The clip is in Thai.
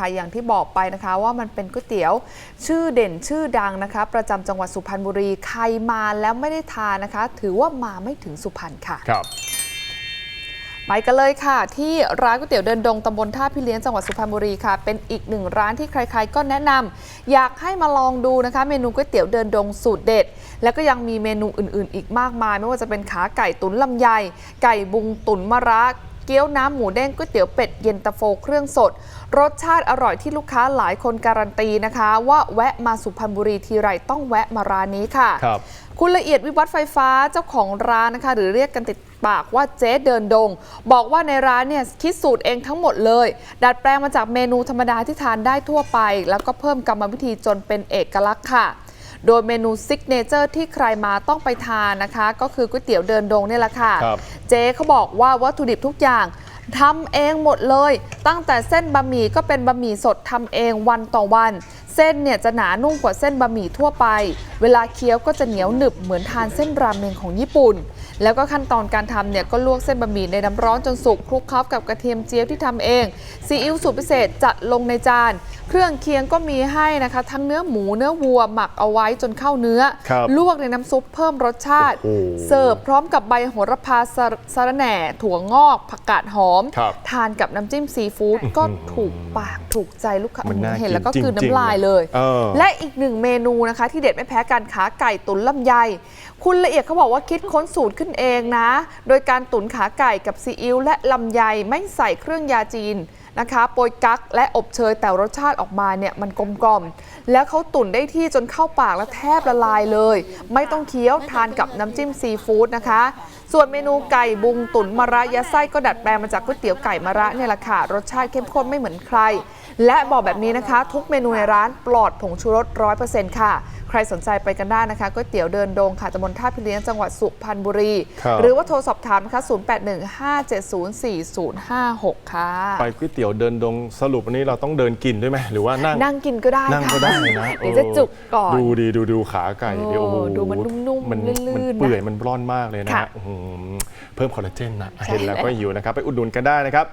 ค่ะอย่างที่บอกไปนะคะว่ามันเป็นก๋วยเตี๋ยวชื่อเด่นชื่อดังนะคะ ประจำจังหวัดสุพรรณบุรีใครมาแล้วไม่ได้ทานนะคะ ถือว่ามาไม่ถึงสุพรรณค่ะครับไปกันเลยค่ะ ที่ร้านก๋วยเตี๋ยวเดินดงตำบลท่าพี่เลี้ยงจังหวัดสุพรรณบุรีค่ะ เป็นอีกหนึ่งร้านที่ใครๆ ก็แนะนำอยากให้มาลองดูนะคะ เมนูก๋วยเตี๋ยวเดินดงสูตรเด็ด แล้วก็ยังมีเมนูอื่นๆ อีกมากมาย ไม่ว่าจะเป็นขาไก่ตุ๋นลำไย ไก่บุงตุ๋นมะระเกี๊ยวน้ำหมูเด้งก๋วยเตี๋ยวเป็ดเย็นตาโฟเครื่องสด รสชาติอร่อยที่ลูกค้าหลายคนการันตีนะคะ ว่าแวะมาสุพรรณบุรีทีไรต้องแวะมาร้านนี้ค่ะครับคุณละเอียดวิวัฒน์ไฟฟ้าเจ้าของร้านนะคะ หรือเรียกกันติดปากว่าเจ๊เดินดง บอกว่าในร้านเนี่ยคิดสูตรเองทั้งหมดเลย ดัดแปลงมาจากเมนูธรรมดาที่ทานได้ทั่วไป แล้วก็เพิ่มกรรมวิธีจนเป็นเอกลักษณ์ค่ะ โดยเมนูซิกเนเจอร์ที่ใครมาต้องไปทานนะคะ ก็คือก๋วยเตี๋ยวเดินดงเนี่ยแหละค่ะครับเจ๊เขาบอกว่าวัตถุดิบทุกอย่างทำเองหมดเลย ตั้งแต่เส้นบะหมี่ก็เป็นบะหมี่สดทำเองวันต่อวัน เส้นเนี่ยจะหนานุ่มกว่าเส้นบะหมี่ทั่วไป เวลาเคี้ยวก็จะเหนียวหนึบเหมือนทานเส้นราเมงของญี่ปุ่น แล้วก็ขั้นตอนการทำเนี่ยก็ลวกเส้นบะหมี่ในน้ำร้อนจนสุกคลุกเคล้ากับกระเทียมเจียวที่ทำเองซีอิ๊วสูตรพิเศษจัดลงในจาน เครื่องเคียงก็มีให้นะคะ ทั้งเนื้อหมูเนื้อวัวหมักเอาไว้จนเข้าเนื้อ ครับลวกในน้ำซุปเพิ่มรสชาติ โอ้โหเสิร์ฟพร้อมกับใบโหระพาสะสะระแหน่ ถั่วงอก ผักกาดหอม ครับทานกับน้ำจิ้มซีฟู้ดก็ถูกปากถูกใจลูกค้ามันน่าเห็นแล้วก็กินคือจริงๆน้ำลายเลย เออ และอีกหนึ่งเมนูนะคะ ที่เด็ดไม่แพ้กันขาไก่ตุ๋นลำไย คุณละเอียดเขาบอกว่าคิดค้นสูตรขึ้นเองนะ โดยการตุ๋นขาไก่กับซีอิ๊วและลำไยไม่ใส่เครื่องยาจีนนะคะโปรยกั๊กและอบเชยแต่รสชาติออกมาเนี่ยมันกลมกล่อม แล้วเขาตุ่นได้ที่จนเข้าปากแล้วแทบละลายเลย ไม่ต้องเคี้ยวทานกับน้ำจิ้มซีฟู้ดนะคะ ส่วนเมนูไก่บุงตุ๋นมะระยะไส้ก็ดัดแปลงมาจากก๋วยเตี๋ยวไก่มะระเนี่ยแหละค่ะรสชาติเข้มข้นไม่เหมือนใคร และบอกแบบนี้นะคะ ทุกเมนูในร้านปลอดผงชูรสร้อยเปอร์เซ็นต์ค่ะ ใครสนใจไปกันได้นะคะก๋วยเตี๋ยวเดินดงค่ะตำบลท่าพิเลี้ยงจังหวัดสุพรรณบุรี ครับ หรือว่าโทรสอบถามนะคะ0815704056 ค่ะ ไปก๋วยเตี๋ยวเดินดงสรุปวันนี้เราต้องเดินกินด้วยไหมหรือว่านั่ง นั่งกินก็ได้นั่งค่ะก็ได้นะเดี๋ยวจะจุกก่อน ดูดีดูดูขาไก่โอ้เดี๋ยวโอ้โหดูมันนุ่มๆมันลื่นๆมันเปื่อยนะมันร่อนมากเลยนะค่ะ ฮะอื้อหือเพิ่มคอลลาเจนนะใช่เห็นแล้วก็แล้วหิวนะครับ ไปอุดหนุนกันได้นะครับ